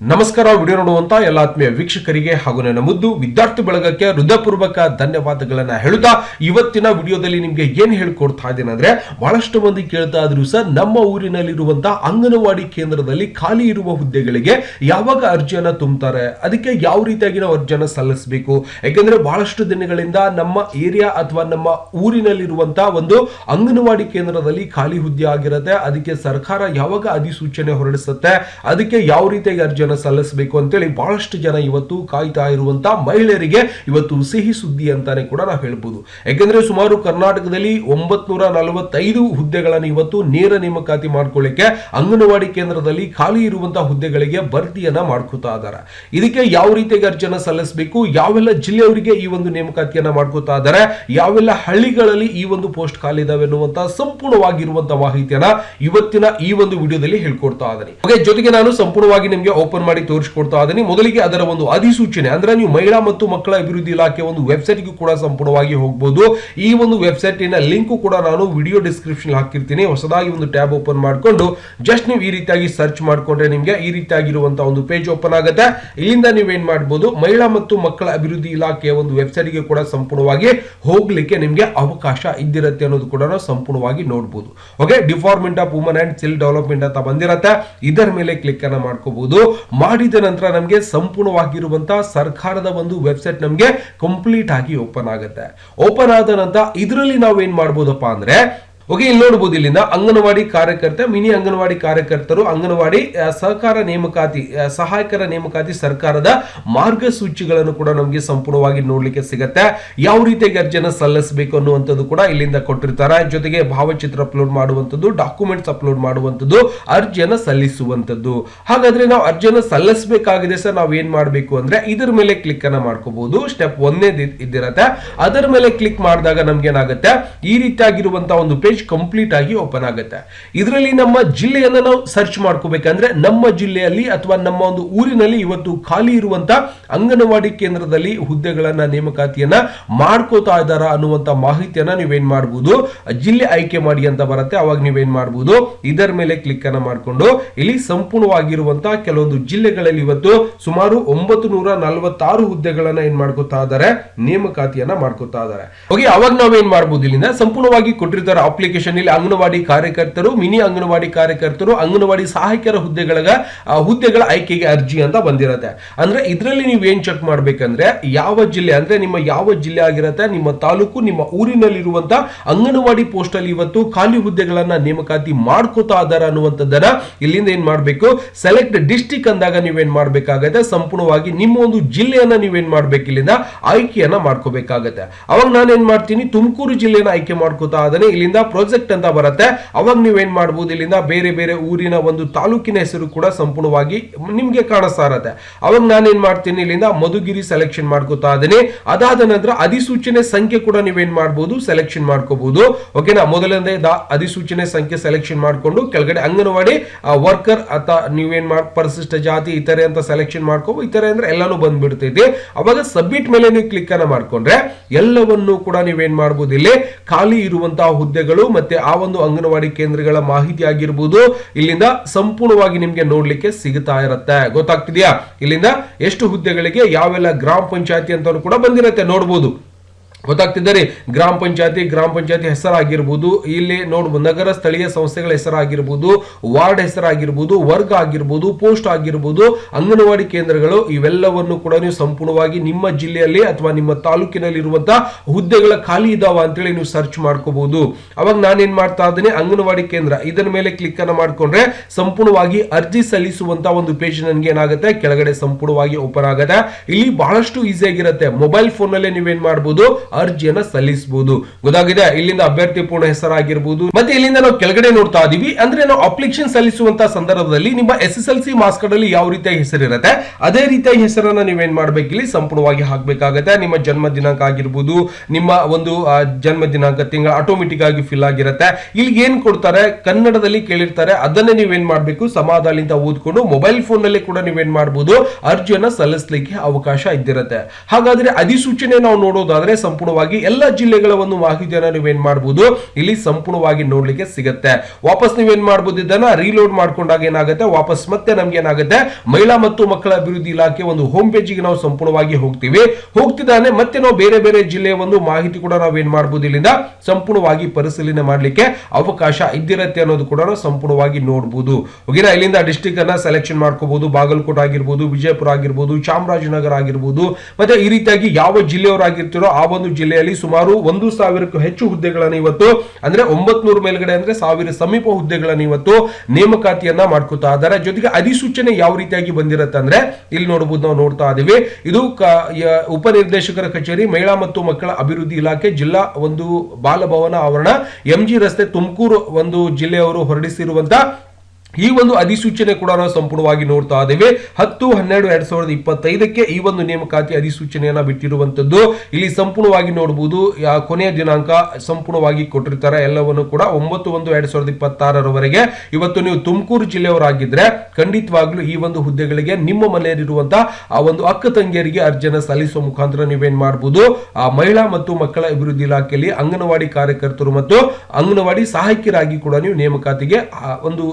ನಮಸ್ಕಾರ, ವಿಡಿಯೋ ನೋಡುವಂತ ಎಲ್ಲ ಆತ್ಮೀಯ ವೀಕ್ಷಕರಿಗೆ ಹಾಗೂ ನನ್ನ ಮುದ್ದು ವಿದ್ಯಾರ್ಥಿ ಬಳಗಕ್ಕೆ ಹೃದಯಪೂರ್ವಕ ಧನ್ಯವಾದಗಳನ್ನ ಹೇಳುತ್ತಾ, ಇವತ್ತಿನ ವಿಡಿಯೋದಲ್ಲಿ ನಿಮ್ಗೆ ಏನ್ ಹೇಳ್ಕೊಡ್ತಾ ಇದ್ದೇನೆ ಅಂದ್ರೆ, ಬಹಳಷ್ಟು ಮಂದಿ ಕೇಳ್ತಾ ಇದ್ರು ಸರ್ ನಮ್ಮ ಊರಿನಲ್ಲಿರುವಂತ ಅಂಗನವಾಡಿ ಕೇಂದ್ರದಲ್ಲಿ ಖಾಲಿ ಇರುವ ಹುದ್ದೆಗಳಿಗೆ ಯಾವಾಗ ಅರ್ಜಿಯನ್ನ ತುಂಬುತ್ತಾರೆ ಅದಕ್ಕೆ ಯಾವ ರೀತಿಯಾಗಿ ನಾವು ಅರ್ಜಿಯನ್ನ ಸಲ್ಲಿಸಬೇಕು, ಯಾಕೆಂದ್ರೆ ಬಹಳಷ್ಟು ದಿನಗಳಿಂದ ನಮ್ಮ ಏರಿಯಾ ಅಥವಾ ನಮ್ಮ ಊರಿನಲ್ಲಿರುವಂತಹ ಒಂದು ಅಂಗನವಾಡಿ ಕೇಂದ್ರದಲ್ಲಿ ಖಾಲಿ ಹುದ್ದೆ ಆಗಿರುತ್ತೆ, ಅದಕ್ಕೆ ಸರ್ಕಾರ ಯಾವಾಗ ಅಧಿಸೂಚನೆ ಹೊರಡಿಸುತ್ತೆ, ಅದಕ್ಕೆ ಯಾವ ರೀತಿಯಾಗಿ ಅರ್ಜಿಯನ್ನ ಸಲ್ಲಿಸಬೇಕು ಅಂತೇಳಿ ಬಹಳಷ್ಟು ಜನ ಇವತ್ತು ಕಾಯ್ತಾ ಇರುವಂತ ಮಹಿಳೆಯರಿಗೆ ಇವತ್ತು ಸಿಹಿ ಸುದ್ದಿ ಅಂತಾನೆ ಕೂಡ ನಾವು ಹೇಳ್ಬೋದು. ಯಾಕೆಂದ್ರೆ ಸುಮಾರು ಕರ್ನಾಟಕದಲ್ಲಿ ಒಂಬತ್ನೂರ ನಲವತ್ತೈದು ಹುದ್ದೆಗಳನ್ನು ಇವತ್ತು ನೇರ ನೇಮಕಾತಿ ಮಾಡ್ಕೊಳ್ಳಿಕ್ಕೆ ಅಂಗನವಾಡಿ ಕೇಂದ್ರದಲ್ಲಿ ಖಾಲಿ ಇರುವಂತಹ ಹುದ್ದೆಗಳಿಗೆ ಭರ್ತಿಯನ್ನ ಮಾಡ್ಕೋತಾ ಇದ್ದಾರೆ. ಇದಕ್ಕೆ ಯಾವ ರೀತಿಯಾಗಿ ಅರ್ಜಿಯನ್ನ ಸಲ್ಲಿಸಬೇಕು? ಯಾವೆಲ್ಲ ಜಿಲ್ಲೆಯವರಿಗೆ ಈ ಒಂದು ನೇಮಕಾತಿಯನ್ನ ಮಾಡ್ಕೋತಾ ಇದ್ದಾರೆ? ಯಾವೆಲ್ಲ ಹಳ್ಳಿಗಳಲ್ಲಿ ಈ ಒಂದು ಪೋಸ್ಟ್ ಖಾಲಿ ಇದಾವೆ ಅನ್ನುವಂತ ಸಂಪೂರ್ಣವಾಗಿರುವಂತಹ ಮಾಹಿತಿಯನ್ನ ಇವತ್ತಿನ ಈ ಒಂದು ವಿಡಿಯೋದಲ್ಲಿ ಹೇಳ್ಕೊಡ್ತಾ ಇದ್ದೀನಿ. ಜೊತೆಗೆ ನಾನು ಸಂಪೂರ್ಣವಾಗಿ ನಿಮಗೆ ಓಪನ್ ಮಾಡಿ ತೋರಿಸಿಕೊಡ್ತಾ ಇದ್ದೀನಿ. ಮೊದಲಿಗೆ ಅದರ ಒಂದು ಅಧಿಸೂಚನೆ, ಅಂದ್ರೆ ನೀವು ಮಹಿಳಾ ಮತ್ತು ಮಕ್ಕಳ ಅಭಿವೃದ್ಧಿ ಇಲಾಖೆ ಒಂದು ವೆಬ್ಸೈಟ್ಗೂ ಕೂಡ ಸಂಪೂರ್ಣವಾಗಿ ಹೋಗಬಹುದು ಈ ಒಂದು ವೆಬ್ಸೈಟಿನ ಲಿಂಕ್ ಕೂಡ ನಾನು ವಿಡಿಯೋ ಡಿಸ್ಕ್ರಿಪ್ಷನ್ ಹಾಕಿರ್ತೀನಿ. ಹೊಸದಾಗಿ ಒಂದು ಟ್ಯಾಬ್ ಓಪನ್ ಮಾಡಿಕೊಂಡು ಜಸ್ಟ್ ನೀವು ಈ ರೀತಿಯಾಗಿ ಸರ್ಚ್ ಮಾಡಿಕೊಂಡ್ರೆ ನಿಮಗೆ ಈ ರೀತಿಯಾಗಿರುವಂತಹ ಒಂದು ಪೇಜ್ ಓಪನ್ ಆಗುತ್ತೆ. ಇಲ್ಲಿಂದ ನೀವೇನ್ ಮಾಡಬಹುದು ಮಹಿಳಾ ಮತ್ತು ಮಕ್ಕಳ ಅಭಿವೃದ್ಧಿ ಇಲಾಖೆಯ ಒಂದು ವೆಬ್ಸೈಟ್ಗೆ ಕೂಡ ಸಂಪೂರ್ಣವಾಗಿ ಹೋಗ್ಲಿಕ್ಕೆ ನಿಮಗೆ ಅವಕಾಶ ಇದ್ದಿರುತ್ತೆ ಅನ್ನೋದು ಕೂಡ ನಾವು ಸಂಪೂರ್ಣವಾಗಿ ನೋಡಬಹುದು okay department of woman and child development ಅಂತ ಬಂದಿರತ್ತೆ. ಇದರ ಮೇಲೆ ಕ್ಲಿಕ್ ಅನ್ನ ಮಾಡ್ಕೋಬಹುದು ಮಾಡಿದ ನಂತರ ನಮಗೆ ಸಂಪೂರ್ಣವಾಗಿರುವಂತಹ ಸರ್ಕಾರದ ಒಂದು ವೆಬ್ಸೈಟ್ ನಮಗೆ ಕಂಪ್ಲೀಟ್ ಆಗಿ ಓಪನ್ ಆಗುತ್ತೆ. ಓಪನ್ ಆದ ನಂತರ ಇದರಲ್ಲಿ ನಾವು ಏನ್ ಮಾಡ್ಬೋದಪ್ಪ ಅಂದ್ರೆ ಓಕೆ, ಇಲ್ಲಿ ನೋಡಬಹುದು ಇಲ್ಲಿಂದ ಅಂಗನವಾಡಿ ಕಾರ್ಯಕರ್ತ, ಮಿನಿ ಅಂಗನವಾಡಿ ಕಾರ್ಯಕರ್ತರು, ಅಂಗನವಾಡಿ ಸಹಕಾರ ನೇಮಕಾತಿ ಸಹಾಯಕರ ನೇಮಕಾತಿ ಸರ್ಕಾರದ ಮಾರ್ಗಸೂಚಿಗಳನ್ನು ಕೂಡ ನಮಗೆ ಸಂಪೂರ್ಣವಾಗಿ ನೋಡ್ಲಿಕ್ಕೆ ಸಿಗತ್ತೆ. ಯಾವ ರೀತಿಯಾಗಿ ಅರ್ಜಿಯನ್ನು ಸಲ್ಲಿಸಬೇಕು ಅನ್ನುವಂಥದ್ದು ಕೂಡ ಇಲ್ಲಿಂದ ಕೊಟ್ಟಿರ್ತಾರೆ. ಜೊತೆಗೆ ಭಾವಚಿತ್ರ ಅಪ್ಲೋಡ್ ಮಾಡುವಂಥದ್ದು ಡಾಕ್ಯುಮೆಂಟ್ಸ್ ಅಪ್ಲೋಡ್ ಮಾಡುವಂಥದ್ದು, ಅರ್ಜಿಯನ್ನು ಸಲ್ಲಿಸುವಂಥದ್ದು. ಹಾಗಾದ್ರೆ ನಾವು ಅರ್ಜಿಯನ್ನು ಸಲ್ಲಿಸಬೇಕಾಗಿದೆ ಸರ್, ನಾವು ಏನ್ ಮಾಡಬೇಕು ಅಂದ್ರೆ ಇದರ ಮೇಲೆ ಕ್ಲಿಕ್ ಅನ್ನ ಮಾಡ್ಕೋಬಹುದು ಸ್ಟೆಪ್ ಒಂದೇ ಇದ್ದಿರತ್ತೆ. ಅದರ ಮೇಲೆ ಕ್ಲಿಕ್ ಮಾಡಿದಾಗ ನಮ್ಗೆ ಏನಾಗುತ್ತೆ? ಈ ರೀತಿಯಾಗಿರುವಂತಹ ಒಂದು ಕಂಪ್ಲೀಟ್ ಆಗಿ ಓಪನ್ ಆಗುತ್ತೆ. ಇದರಲ್ಲಿ ನಮ್ಮ ಜಿಲ್ಲೆಯನ್ನು ನಾವು ಸರ್ಚ್ ಮಾಡ್ಕೋಬೇಕಂದ್ರೆ ನಮ್ಮ ಜಿಲ್ಲೆಯಲ್ಲಿ ಅಥವಾ ನಮ್ಮ ಒಂದು ಊರಿನಲ್ಲಿ ಇವತ್ತು ಖಾಲಿ ಇರುವಂತ ಅಂಗನವಾಡಿ ಕೇಂದ್ರದಲ್ಲಿ ಹುದ್ದೆಗಳನ್ನ, ನೇಮಕಾತಿಯನ್ನ ಮಾಡ್ಕೋತಾ ಇದ್ದಾರ ಅನ್ನುವಂತ ಮಾಹಿತಿಯನ್ನ ನೀವೇನ್ ಮಾಡಬಹುದು ಜಿಲ್ಲೆ ಆಯ್ಕೆ ಮಾಡಿ ಅಂತ ಬರುತ್ತೆ, ಅವಾಗ ನೀವೇನ್ ಮಾಡಬಹುದು ಇದರ ಮೇಲೆ ಕ್ಲಿಕ್ ಅನ್ನ ಮಾಡ್ಕೊಂಡು ಇಲ್ಲಿ ಸಂಪೂರ್ಣವಾಗಿರುವಂತ ಕೆಲವೊಂದು ಜಿಲ್ಲೆಗಳಲ್ಲಿ ಇವತ್ತು ಸುಮಾರು ಒಂಬತ್ತು ನೂರ ನಲವತ್ತಾರು ಹುದ್ದೆಗಳನ್ನ ಏನ್ ಮಾಡ್ಕೋತಾ ಇದ್ದಾರೆ, ನೇಮಕಾತಿಯನ್ನ ಮಾಡ್ಕೋತಾ ಇದ್ದಾರೆ. ಹೋಗಿ ಅವಾಗ ನಾವೇನ್ ಮಾಡಬಹುದು ಇಲ್ಲಿಂದ? ಸಂಪೂರ್ಣವಾಗಿ ಕೊಟ್ಟಿರ್ತಾರೆ ಅಪ್ಲಿಕೇಶನ್ ಇಲ್ಲಿ ಅಂಗನವಾಡಿ ಕಾರ್ಯಕರ್ತರು, ಮಿನಿ ಅಂಗನವಾಡಿ ಕಾರ್ಯಕರ್ತರು, ಅಂಗನವಾಡಿ ಸಹಾಯಕರ ಹುದ್ದೆಗಳ ಹುದ್ದೆಗಳ ಆಯ್ಕೆಗೆ ಅರ್ಜಿ ಅಂತ ಬಂದಿರತ್ತೆ. ಅಂದ್ರೆ ಇದರಲ್ಲಿ ನೀವು ಏನ್ ಚೆಕ್ ಮಾಡ್ಬೇಕಂದ್ರೆ, ಯಾವ ಜಿಲ್ಲೆ, ಅಂದ್ರೆ ನಿಮ್ಮ ಯಾವ ಜಿಲ್ಲೆ ಆಗಿರತ್ತೆ, ನಿಮ್ಮ ತಾಲೂಕು, ನಿಮ್ಮ ಊರಿನಲ್ಲಿರುವಂತ ಅಂಗನವಾಡಿ ಪೋಸ್ಟ್ ಅಲ್ಲಿ ಇವತ್ತು ಖಾಲಿ ಹುದ್ದೆಗಳನ್ನ ನೇಮಕಾತಿ ಮಾಡ್ಕೋತಾ ಇದಾರ ಅನ್ನುವಂಥದ್ದನ್ನ ಇಲ್ಲಿಂದ ಏನ್ ಮಾಡ್ಬೇಕು? ಸೆಲೆಕ್ಟ್ ಡಿಸ್ಟಿಕ್ ಅಂದಾಗ ನೀವೇನ್ ಮಾಡ್ಬೇಕಾಗತ್ತೆ? ಸಂಪೂರ್ಣವಾಗಿ ನಿಮ್ಮ ಒಂದು ಜಿಲ್ಲೆಯನ್ನ ನೀವೇನ್ ಮಾಡ್ಬೇಕು ಇಲ್ಲಿಂದ? ಆಯ್ಕೆಯನ್ನ ಮಾಡ್ಕೋಬೇಕಾಗತ್ತೆ. ಅವಾಗ ನಾನು ಏನ್ ಮಾಡ್ತೀನಿ? ತುಮಕೂರು ಜಿಲ್ಲೆಯನ್ನ ಆಯ್ಕೆ ಮಾಡ್ಕೋತಾ ಇದ್ದಾನೆ ಇಲ್ಲಿಂದ ಪ್ರಾಜೆಕ್ಟ್ ಅಂತ ಬರುತ್ತೆ. ಅವಾಗ ನೀವೇನ್ ಮಾಡ್ಬೋದು? ಇಲ್ಲಿಂದ ಬೇರೆ ಬೇರೆ ಊರಿನ ಒಂದು ತಾಲೂಕಿನ ಹೆಸರು ಕೂಡ ಸಂಪೂರ್ಣವಾಗಿ ನಿಮ್ಗೆ ಕಾಣಿಸ್ತಾ ಇರತ್ತೆ ಅವಾಗ ನಾನು ಏನ್ ಮಾಡ್ತೀನಿ? ಇಲ್ಲಿಂದ ಮಧುಗಿರಿ ಸೆಲೆಕ್ಷನ್ ಮಾಡ್ಕೋತಾ ಇದ್ದೀನಿ. ಅದಾದ ನಂತರ ಅಧಿಸೂಚನೆ ಸಂಖ್ಯೆ ಕೂಡ ನೀವೇನ್ ಮಾಡ್ಬೋದು? ಸೆಲೆಕ್ಷನ್ ಮಾಡ್ಕೋಬಹುದು ಓಕೆನಾ ಮೊದಲನೇ ಅಧಿಸೂಚನೆ ಸಂಖ್ಯೆ ಸೆಲೆಕ್ಷನ್ ಮಾಡ್ಕೊಂಡು ಕೆಳಗಡೆ ಅಂಗನವಾಡಿ ವರ್ಕರ್ ಅಥವಾ ನೀವೇನ್ ಮಾಡ್, ಪರಿಶಿಷ್ಟ ಜಾತಿ, ಇತರೆ ಅಂತ ಸೆಲೆಕ್ಷನ್ ಮಾಡ್ಕೋಬಹುದು ಇತರೆ ಅಂದ್ರೆ ಎಲ್ಲಾನು ಬಂದ್ಬಿಡ್ತೈತಿ. ಅವಾಗ ಸಬ್ಮಿಟ್ ಮೇಲೆ ನೀವು ಕ್ಲಿಕ್ ಅನ್ನ ಮಾಡ್ಕೊಂಡ್ರೆ ಎಲ್ಲವನ್ನು ಕೂಡ ನೀವೇನ್ ಮಾಡ್ಬೋದು? ಇಲ್ಲಿ ಖಾಲಿ ಇರುವಂತಹ ಹುದ್ದೆಗಳು ಮತ್ತೆ ಆ ಒಂದು ಅಂಗನವಾಡಿ ಕೇಂದ್ರಗಳ ಮಾಹಿತಿ ಆಗಿರ್ಬೋದು. ಇಲ್ಲಿಂದ ಸಂಪೂರ್ಣವಾಗಿ ನಿಮ್ಗೆ ನೋಡ್ಲಿಕ್ಕೆ ಸಿಗುತ್ತಾ ಇರತ್ತೆ. ಗೊತ್ತಾಗ್ತಿದ್ಯಾ? ಇಲ್ಲಿಂದ ಎಷ್ಟು ಹುದ್ದೆಗಳಿಗೆ ಯಾವೆಲ್ಲ ಗ್ರಾಮ ಪಂಚಾಯತಿ ಅಂತ ಕೂಡ ಬಂದಿರತ್ತೆ ನೋಡ್ಬೋದು. ಗೊತ್ತಾಗ್ತಿದ್ದಾರೆ ಗ್ರಾಮ ಪಂಚಾಯತಿ ಗ್ರಾಮ ಪಂಚಾಯತಿ ಹೆಸರಾಗಿರ್ಬೋದು, ಇಲ್ಲಿ ನೋಡ್ಬೋದು ನಗರ ಸ್ಥಳೀಯ ಸಂಸ್ಥೆಗಳ ಹೆಸರಾಗಿರ್ಬೋದು, ವಾರ್ಡ್ ಹೆಸರಾಗಿರ್ಬೋದು, ವರ್ಗ ಆಗಿರ್ಬೋದು, ಪೋಸ್ಟ್ ಆಗಿರ್ಬೋದು, ಅಂಗನವಾಡಿ ಕೇಂದ್ರಗಳು, ಇವೆಲ್ಲವನ್ನು ಕೂಡ ನೀವು ಸಂಪೂರ್ಣವಾಗಿ ನಿಮ್ಮ ಜಿಲ್ಲೆಯಲ್ಲಿ ಅಥವಾ ನಿಮ್ಮ ತಾಲೂಕಿನಲ್ಲಿ ಇರುವಂತಹ ಹುದ್ದೆಗಳ ಖಾಲಿ ಇದಾವ ಅಂತೇಳಿ ನೀವು ಸರ್ಚ್ ಮಾಡ್ಕೋಬಹುದು ಅವಾಗ ನಾನೇನ್ ಮಾಡ್ತಾ ಇದ್ದೇನೆ, ಅಂಗನವಾಡಿ ಕೇಂದ್ರ, ಇದರ ಮೇಲೆ ಕ್ಲಿಕ್ ಅನ್ನ ಮಾಡ್ಕೊಂಡ್ರೆ ಸಂಪೂರ್ಣವಾಗಿ ಅರ್ಜಿ ಸಲ್ಲಿಸುವಂತ ಒಂದು ಪೇಜ್ ನನ್ಗೆ ಏನಾಗುತ್ತೆ, ಕೆಳಗಡೆ ಸಂಪೂರ್ಣವಾಗಿ ಓಪನ್ ಆಗುತ್ತೆ. ಇಲ್ಲಿ ಬಹಳಷ್ಟು ಈಸಿ ಆಗಿರುತ್ತೆ. ಮೊಬೈಲ್ ಫೋನ್ ನಲ್ಲೇ ನೀವೇನ್ ಮಾಡಬಹುದು ಅರ್ಜಿಯನ್ನ ಸಲ್ಲಿಸಬಹುದು. ಗೊತ್ತಾಗಿದೆ? ಇಲ್ಲಿಂದ ಅಭ್ಯರ್ಥಿ ಪೂರ್ಣ ಹೆಸರಾಗಿರ್ಬೋದು. ಮತ್ತೆ ಇಲ್ಲಿಂದ ನಾವು ಕೆಳಗಡೆ ನೋಡ್ತಾ ಇದೀವಿ. ಅಂದ್ರೆ ನಾವು ಅಪ್ಲಿಕೇಶನ್ ಸಲ್ಲಿಸುವಂತ ಸಂದರ್ಭದಲ್ಲಿ ನಿಮ್ಮ S S L C marks ಅಲ್ಲಿ ಯಾವ ರೀತಿಯ ಹೆಸರಿರುತ್ತೆ? ಅದೇ ರೀತಿಯ ಹೆಸರನ್ನ ನೀವೇನ್ ಮಾಡ್ಬೇಕು ಇಲ್ಲಿ? ಸಂಪೂರ್ಣವಾಗಿ ಹಾಕ್ಬೇಕಾಗತ್ತೆ. ನಿಮ್ಮ ಜನ್ಮ ದಿನಾಂಕ ಆಗಿರ್ಬೋದು, ನಿಮ್ಮ ಒಂದು ಜನ್ಮ ದಿನಾಂಕ ತಿಂಗಳ ಆಟೋಮೆಟಿಕ್ ಆಗಿ ಫಿಲ್ ಆಗಿರುತ್ತೆ. ಇಲ್ಲಿ ಏನ್ ಕೊಡ್ತಾರೆ? ಕನ್ನಡದಲ್ಲಿ ಕೇಳಿರ್ತಾರೆ. ಅದನ್ನೇ ನೀವೇನ್ ಮಾಡ್ಬೇಕು? ಸಮಾಧಾನದಿಂದ ಓದ್ಕೊಂಡು ಮೊಬೈಲ್ ಫೋನ್ನಲ್ಲಿ ಕೂಡ ನೀವೇನ್ ಮಾಡಬಹುದು ಅರ್ಜಿಯನ್ನ ಸಲ್ಲಿಸಲಿಕ್ಕೆ ಅವಕಾಶ ಇದ್ದಿರುತ್ತೆ. ಹಾಗಾದ್ರೆ ಅಧಿಸೂಚನೆ ನಾವು ನೋಡೋದಾದ್ರೆ ಸಂಪೂರ್ಣ ಸಂಪೂರ್ಣವಾಗಿ ಎಲ್ಲ ಜಿಲ್ಲೆಗಳ ಒಂದು ಮಾಹಿತಿಯನ್ನು ನೀವು ಏನ್ ಮಾಡಬಹುದು ಇಲ್ಲಿ ಸಂಪೂರ್ಣವಾಗಿ ನೋಡ್ಲಿಕ್ಕೆ ಸಿಗುತ್ತೆ. ವಾಪಸ್ ನೀವೇನ್ ಮಾಡಬಹುದು ಇದನ್ನ ರೀಲೋಡ್ ಮಾಡ್ಕೊಂಡಾಗ ಏನಾಗುತ್ತೆ? ವಾಪಸ್ ಮತ್ತೆ ನಮ್ಗೆ ಏನಾಗುತ್ತೆ? ಮಹಿಳಾ ಮತ್ತು ಮಕ್ಕಳ ಅಭಿವೃದ್ಧಿ ಇಲಾಖೆ ಒಂದು ಹೋಮ್ ಪೇಜಿಗೆ ನಾವು ಸಂಪೂರ್ಣವಾಗಿ ಹೋಗ್ತೀವಿ. ಹೋಗ್ತಿದ್ದಾನೆ, ಮತ್ತೆ ನಾವು ಬೇರೆ ಬೇರೆ ಜಿಲ್ಲೆಯ ಒಂದು ಮಾಹಿತಿ ಕೂಡ ನಾವು ಏನ್ ಮಾಡಬಹುದು ಇಲ್ಲಿಂದ? ಸಂಪೂರ್ಣವಾಗಿ ಪರಿಶೀಲನೆ ಮಾಡ್ಲಿಕ್ಕೆ ಅವಕಾಶ ಇದ್ದಿರತ್ತೆ ಅನ್ನೋದು ಕೂಡ ನಾವು ಸಂಪೂರ್ಣವಾಗಿ ನೋಡಬಹುದು ಓಕೆನಾ ಇಲ್ಲಿಂದ ಡಿಸ್ಟಿಕ್ ಅನ್ನ ಸೆಲೆಕ್ಷನ್ ಮಾಡ್ಕೋಬಹುದು ಬಾಗಲಕೋಟೆ ಆಗಿರ್ಬೋದು, ವಿಜಯಪುರ ಆಗಿರ್ಬೋದು, ಚಾಮರಾಜನಗರ ಆಗಿರ್ಬೋದು. ಮತ್ತೆ ಈ ರೀತಿಯಾಗಿ ಯಾವ ಜಿಲ್ಲೆಯವರಾಗಿರ್ತೀರೋ ಆ ಒಂದು ಜಿಲ್ಲೆಯಲ್ಲಿ ಸುಮಾರು ಒಂದು ಸಾವಿರಕ್ಕೂ ಹೆಚ್ಚು ಹುದ್ದೆಗಳನ್ನು ಇವತ್ತು, ಅಂದ್ರೆ ಒಂಬತ್ನೂರು ಮೇಲ್ಗಡೆ ಅಂದ್ರೆ ಸಾವಿರ ಸಮೀಪ ಹುದ್ದೆಗಳನ್ನು ಇವತ್ತು ನೇಮಕಾತಿಯನ್ನ ಮಾಡ್ಕೋತಾ ಇದ್ದಾರೆ. ಜೊತೆಗೆ ಅಧಿಸೂಚನೆ ಯಾವ ರೀತಿಯಾಗಿ ಬಂದಿರತ್ತೆ ಅಂದ್ರೆ ಇಲ್ಲಿ ನೋಡಬಹುದು ನಾವು ನೋಡ್ತಾ ಇದೀವಿ. ಇದು ಉಪನಿರ್ದೇಶಕರ ಕಚೇರಿ, ಮಹಿಳಾ ಮತ್ತು ಮಕ್ಕಳ ಅಭಿವೃದ್ಧಿ ಇಲಾಖೆ, ಜಿಲ್ಲಾ ಒಂದು ಬಾಲಭವನ ಆವರಣ, ಎಂಜಿ ರಸ್ತೆ ತುಮಕೂರು ಒಂದು ಜಿಲ್ಲೆಯವರು ಹೊರಡಿಸಿರುವಂತ ಈ ಒಂದು ಅಧಿಸೂಚನೆ ಕೂಡ ನಾವು ಸಂಪೂರ್ಣವಾಗಿ ನೋಡ್ತಾ ಇದ್ದೇವೆ. ಹತ್ತು, ಹನ್ನೆರಡು, ಎರಡ್ ಸಾವಿರದ ಇಪ್ಪತ್ತೈದಕ್ಕೆ ಈ ಒಂದು ನೇಮಕಾತಿ ಅಧಿಸೂಚನೆಯನ್ನ ಬಿಟ್ಟಿರುವಂತದ್ದು ಇಲ್ಲಿ ಸಂಪೂರ್ಣವಾಗಿ ನೋಡಬಹುದು ಕೊನೆಯ ದಿನಾಂಕ ಸಂಪೂರ್ಣವಾಗಿ ಕೊಟ್ಟಿರ್ತಾರೆ. ಎಲ್ಲವನ್ನು ಕೂಡ ಒಂಬತ್ತು, ಒಂದು, ಎರಡ್ ಸಾವಿರದ ಇಪ್ಪತ್ತಾರರವರೆಗೆ. ಇವತ್ತು ನೀವು ತುಮಕೂರು ಜಿಲ್ಲೆಯವರಾಗಿದ್ರೆ ಖಂಡಿತವಾಗ್ಲೂ ಈ ಒಂದು ಹುದ್ದೆಗಳಿಗೆ ನಿಮ್ಮ ಮನೆಯಲ್ಲಿರುವಂತಹ ಆ ಒಂದು ಅಕ್ಕ ತಂಗಿಯರಿಗೆ ಅರ್ಜಿಯನ್ನು ಸಲ್ಲಿಸುವ ಮುಖಾಂತರ ನೀವೇನ್ ಮಾಡಬಹುದು ಆ ಮಹಿಳಾ ಮತ್ತು ಮಕ್ಕಳ ಅಭಿವೃದ್ಧಿ ಇಲಾಖೆಯಲ್ಲಿ ಅಂಗನವಾಡಿ ಕಾರ್ಯಕರ್ತರು ಮತ್ತು ಅಂಗನವಾಡಿ ಸಹಾಯಕಿಯರಾಗಿ ಕೂಡ ನೀವು ನೇಮಕಾತಿಗೆ ಒಂದು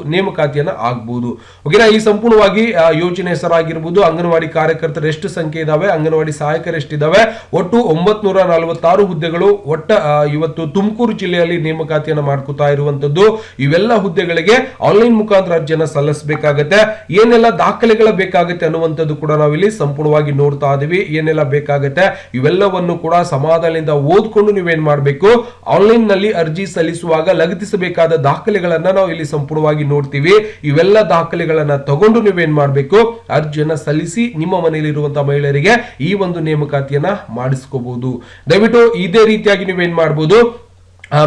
ನೇಮಕಾತಿಯನ್ನ ಆಗ್ಬಹುದು ಓಕೆನಾ, ಈ ಸಂಪೂರ್ಣವಾಗಿ ಯೋಜನೆ ಹೆಸರಾಗಿರ್ಬೋದು. ಅಂಗನವಾಡಿ ಕಾರ್ಯಕರ್ತರು ಎಷ್ಟು ಸಂಖ್ಯೆ ಇದಾವೆ, ಅಂಗನವಾಡಿ ಸಹಾಯಕರು ಎಷ್ಟಿದಾವೆ ಒಟ್ಟು ಒಂಬತ್ನೂರ ನಲವತ್ತಾರು ಹುದ್ದೆಗಳು ಒಟ್ಟ ಇವತ್ತು ತುಮಕೂರು ಜಿಲ್ಲೆಯಲ್ಲಿ ನೇಮಕಾತಿಯನ್ನ ಮಾಡ್ಕೋತಾ ಇರುವಂತದ್ದು. ಇವೆಲ್ಲ ಹುದ್ದೆಗಳಿಗೆ ಆನ್ಲೈನ್ ಮುಖಾಂತರ ಅರ್ಜಿಯನ್ನ ಸಲ್ಲಿಸಬೇಕಾಗತ್ತೆ. ಏನೆಲ್ಲ ದಾಖಲೆಗಳ ಬೇಕಾಗುತ್ತೆ ಅನ್ನುವಂಥದ್ದು ಕೂಡ ನಾವಿಲ್ಲಿ ಸಂಪೂರ್ಣವಾಗಿ ನೋಡ್ತಾ ಇದೀವಿ. ಏನೆಲ್ಲ ಬೇಕಾಗುತ್ತೆ, ಇವೆಲ್ಲವನ್ನು ಕೂಡ ಸಮಾಧಾನದಿಂದ ಓದ್ಕೊಂಡು ನೀವೇನ್ ಮಾಡಬೇಕು? ಆನ್ಲೈನ್ನಲ್ಲಿ ಅರ್ಜಿ ಸಲ್ಲಿಸುವಾಗ ಲಗತ್ತಿಸಬೇಕಾದ ದಾಖಲೆಗಳನ್ನ ನಾವು ಇಲ್ಲಿ ಸಂಪೂರ್ಣವಾಗಿ ನೋಡ್ತೀವಿ. ಇವೆಲ್ಲ ದಾಖಲೆಗಳನ್ನ ತಗೊಂಡು ನೀವೇನ್ ಮಾಡಬೇಕು? ಅರ್ಜಿಯನ್ನ ಸಲ್ಲಿಸಿ ನಿಮ್ಮ ಮನೆಯಲ್ಲಿರುವಂತಹ ಮಹಿಳೆಯರಿಗೆ ಈ ಒಂದು ನೇಮಕಾತಿಯನ್ನ ಮಾಡಿಸ್ಕೋಬಹುದು. ದಯವಿಟ್ಟು ಇದೇ ರೀತಿಯಾಗಿ ನೀವೇನ್ ಮಾಡಬಹುದು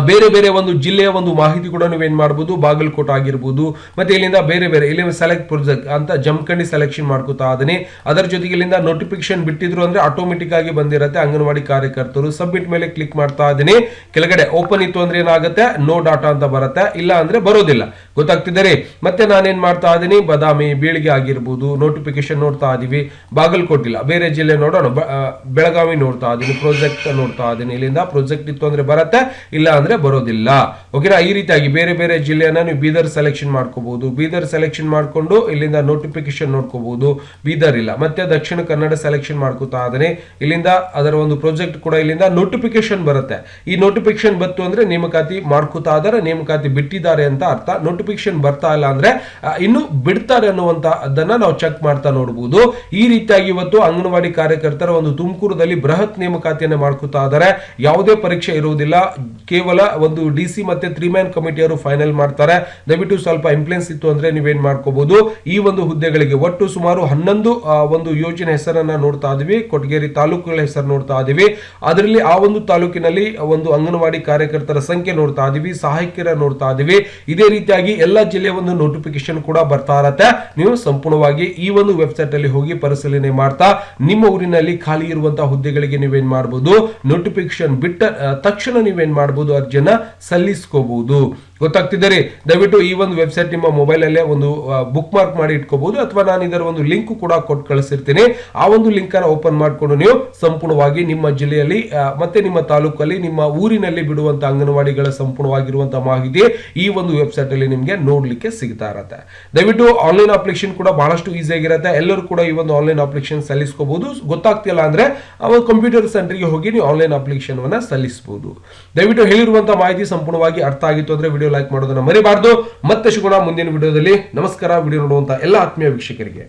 ಬೇರೆ ಬೇರೆ ಒಂದು ಜಿಲ್ಲೆಯ ಒಂದು ಮಾಹಿತಿ ಕೂಡ ನೀವು ಏನು ಮಾಡ್ಬೋದು? ಬಾಗಲಕೋಟೆ ಆಗಿರ್ಬೋದು, ಮತ್ತೆ ಇಲ್ಲಿಂದ ಬೇರೆ ಬೇರೆ ಇಲ್ಲಿ ಸೆಲೆಕ್ಟ್ ಪ್ರೊಜೆಕ್ಟ್ ಅಂತ ಜಮ್ಕಂಡಿ ಸೆಲೆಕ್ಷನ್ ಮಾಡ್ಕೋತಾ ಅದನ್ನೇ ಅದರ ಜೊತೆಗೆ ಇಲ್ಲಿಂದ ನೋಟಿಫಿಕೇಶನ್ ಬಿಟ್ಟಿದ್ರು ಅಂದ್ರೆ ಆಟೋಮೆಟಿಕ್ ಆಗಿ ಬಂದಿರತ್ತೆ ಅಂಗನವಾಡಿ ಕಾರ್ಯಕರ್ತರು. ಸಬ್ಮಿಟ್ ಮೇಲೆ ಕ್ಲಿಕ್ ಮಾಡ್ತಾ ಇದೀನಿ ಕೆಳಗಡೆ ಓಪನ್ ಇತ್ತು ಅಂದ್ರೆ ಏನಾಗುತ್ತೆ? ನೋ ಡಾಟಾ ಅಂತ ಬರುತ್ತೆ. ಇಲ್ಲ ಅಂದ್ರೆ ಬರೋದಿಲ್ಲ. ಗೊತ್ತಾಗ್ತಿದ್ದಾರೆ ಮತ್ತೆ ನಾನೇನು ಮಾಡ್ತಾ ಇದೀನಿ ಬದಾಮಿ, ಬೀಳಿಗೆ ಆಗಿರ್ಬೋದು ನೋಟಿಫಿಕೇಶನ್ ನೋಡ್ತಾ ಇದೀವಿ ಬಾಗಲಕೋಟಿಲ್ಲ ಬೇರೆ ಜಿಲ್ಲೆ ನೋಡೋಣ. ಬೆಳಗಾವಿ ನೋಡ್ತಾ ಇದೀನಿ ಪ್ರಾಜೆಕ್ಟ್ ನೋಡ್ತಾ ಇದೀನಿ ಇಲ್ಲಿಂದ ಪ್ರಾಜೆಕ್ಟ್ ಇತ್ತು ಅಂದ್ರೆ ಬರುತ್ತೆ. ಇಲ್ಲ ಅಂದ್ರೆ ಬರೋದಿಲ್ಲ. ಓಕೆನಾ? ಈ ರೀತಿಯಾಗಿ ಬೇರೆ ಬೇರೆ ಜಿಲ್ಲೆಯನ್ನ ನೀವು ಬೀದರ್ ಸೆಲೆಕ್ಷನ್ ಮಾಡ್ಕೋಬಹುದು ಬೀದರ್ ಸೆಲೆಕ್ಷನ್ ಮಾಡ್ಕೊಂಡು ಇಲ್ಲಿಂದ ನೋಟಿಫಿಕೇಶನ್ ನೋಡ್ಕೋಬಹುದು ಬೀದರ್ ಇಲ್ಲ. ಮತ್ತೆ ದಕ್ಷಿಣ ಕನ್ನಡ ಸೆಲೆಕ್ಷನ್ ಮಾಡ್ಕೋತಾ ಆದರೆ ಇಲ್ಲಿಂದ ಅದರ ಒಂದು ಪ್ರಾಜೆಕ್ಟ್ ಕೂಡ ಇಲ್ಲಿಂದ ನೋಟಿಫಿಕೇಶನ್ ಬರುತ್ತೆ. ಈ ನೋಟಿಫಿಕೇಶನ್ ಬಂತು ಅಂದ್ರೆ ನೇಮಕಾತಿ ಮಾಡ್ಕೋತಾ ಆದರೆ ನೇಮಕಾತಿ ಬಿಟ್ಟಿದ್ದಾರೆ ಅಂತ ಅರ್ಥ. ನೋಟಿಫಿಕೇಶನ್ ಬರ್ತಾ ಇಲ್ಲ ಅಂದ್ರೆ ಇನ್ನು ಬಿಡ್ತಾರೆ ಅನ್ನುವಂತ ಅದನ್ನ ನಾವು ಚೆಕ್ ಮಾಡ್ತಾ ನೋಡಬಹುದು ಈ ರೀತಿಯಾಗಿ ಇವತ್ತು ಅಂಗನವಾಡಿ ಕಾರ್ಯಕರ್ತರ ಒಂದು ತುಮಕೂರದಲ್ಲಿ ಬೃಹತ್ ನೇಮಕಾತಿಯನ್ನು ಮಾಡ್ಕೋತಾ ಆದರೆ ಯಾವುದೇ ಪರೀಕ್ಷೆ ಇರುವುದಿಲ್ಲ. ಒಂದು ಡಿ ಸಿ ಮತ್ತೆ ತ್ರೀ ಮ್ಯಾನ್ ಕಮಿಟಿಯವರು ಫೈನಲ್ ಮಾಡ್ತಾರೆ. ದಯವಿಟ್ಟು ಸ್ವಲ್ಪ ಇಂಪ್ಲೆನ್ಸ್ ಇತ್ತು ಅಂದ್ರೆ ನೀವೇನ್ ಮಾಡ್ಕೋಬಹುದು ಈ ಒಂದು ಹುದ್ದೆಗಳಿಗೆ ಒಟ್ಟು ಸುಮಾರು ಹನ್ನೊಂದು ಒಂದು ಯೋಜನೆ ಹೆಸರನ್ನ ನೋಡ್ತಾ ಇದೀವಿ. ಕೊಟ್ಟಗೇರಿ ತಾಲೂಕುಗಳ ಹೆಸರು ನೋಡ್ತಾ ಇದೀವಿ. ಅದರಲ್ಲಿ ಆ ಒಂದು ತಾಲೂಕಿನಲ್ಲಿ ಒಂದು ಅಂಗನವಾಡಿ ಕಾರ್ಯಕರ್ತರ ಸಂಖ್ಯೆ ನೋಡ್ತಾ ಇದೀವಿ. ಸಹಾಯಕಿಯರ ನೋಡ್ತಾ ಇದೀವಿ. ಇದೇ ರೀತಿಯಾಗಿ ಎಲ್ಲಾ ಜಿಲ್ಲೆಯ ಒಂದು ನೋಟಿಫಿಕೇಶನ್ ಕೂಡ ಬರ್ತಾ ಇರತ್ತೆ. ನೀವು ಸಂಪೂರ್ಣವಾಗಿ ಈ ಒಂದು ವೆಬ್ಸೈಟ್ ಅಲ್ಲಿ ಹೋಗಿ ಪರಿಶೀಲನೆ ಮಾಡ್ತಾ, ನಿಮ್ಮ ಊರಿನಲ್ಲಿ ಖಾಲಿ ಇರುವಂತಹ ಹುದ್ದೆಗಳಿಗೆ ನೀವೇನ್ ಮಾಡಬಹುದು ನೋಟಿಫಿಕೇಶನ್ ಬಿಟ್ಟ ತಕ್ಷಣ ನೀವೇನ್ ಮಾಡಬಹುದು ಅರ್ಜಿಯನ್ನ ಸಲ್ಲಿಸ್ಕೋಬಹುದು ಗೊತ್ತಾಗ್ತಿದ್ದಾರೆ ದಯವಿಟ್ಟು ಈ ಒಂದು ವೆಬ್ಸೈಟ್ ನಿಮ್ಮ ಮೊಬೈಲ್ ಅಲ್ಲೇ ಒಂದು ಬುಕ್ ಮಾರ್ಕ್ ಮಾಡಿ ಇಟ್ಕೋಬಹುದು ಅಥವಾ ನಾನು ಇದರ ಒಂದು ಲಿಂಕ್ ಕೂಡ ಕೊಟ್ಟು ಕಳಿಸಿರ್ತೀನಿ. ಆ ಒಂದು ಲಿಂಕ್ ಅನ್ನು ಓಪನ್ ಮಾಡ್ಕೊಂಡು ನೀವು ಸಂಪೂರ್ಣವಾಗಿ ನಿಮ್ಮ ಜಿಲ್ಲೆಯಲ್ಲಿ ಮತ್ತೆ ನಿಮ್ಮ ತಾಲೂಕಲ್ಲಿ, ನಿಮ್ಮ ಊರಿನಲ್ಲಿ ಬಿಡುವಂತ ಅಂಗನವಾಡಿಗಳ ಸಂಪೂರ್ಣವಾಗಿರುವಂತಹ ಮಾಹಿತಿ ಈ ಒಂದು ವೆಬ್ಸೈಟ್ ಅಲ್ಲಿ ನಿಮಗೆ ನೋಡ್ಲಿಕ್ಕೆ ಸಿಗ್ತಾ ಇರತ್ತೆ. ದಯವಿಟ್ಟು ಆನ್ಲೈನ್ ಅಪ್ಲಿಕೇಶನ್ ಕೂಡ ಬಹಳಷ್ಟು ಈಸಿ ಆಗಿರುತ್ತೆ. ಎಲ್ಲರೂ ಕೂಡ ಈ ಒಂದು ಆನ್ಲೈನ್ ಅಪ್ಲಿಕೇಶನ್ ಸಲ್ಲಿಸ್ಕೋಬಹುದು. ಗೊತ್ತಾಗ್ತಿಲ್ಲ ಅಂದ್ರೆ ಅವರು ಕಂಪ್ಯೂಟರ್ ಸೆಂಟರ್ಗೆ ಹೋಗಿ ನೀವು ಆನ್ಲೈನ್ ಅಪ್ಲಿಕೇಶನ್ ಅನ್ನ ಸಲ್ಲಿಸಬಹುದು ದಯವಿಟ್ಟು ಹೇಳಿರುವಂತಹ ಮಾಹಿತಿ ಸಂಪೂರ್ಣವಾಗಿ ಅರ್ಥ ಆಗಿತ್ತು ಅಂದ್ರೆ ವಿಡಿಯೋ ಲೈಕ್ ಮಾಡೋದನ್ನ ಮರಿಬಾರ್ದು. ಮತ್ತೆ ಸಿಗೋಣ ಮುಂದಿನ ವಿಡಿಯೋದಲ್ಲಿ ನಮಸ್ಕಾರ. ವಿಡಿಯೋ ನೋಡುವಂತ ಎಲ್ಲ ಆತ್ಮೀಯ ವೀಕ್ಷಕರಿಗೆ.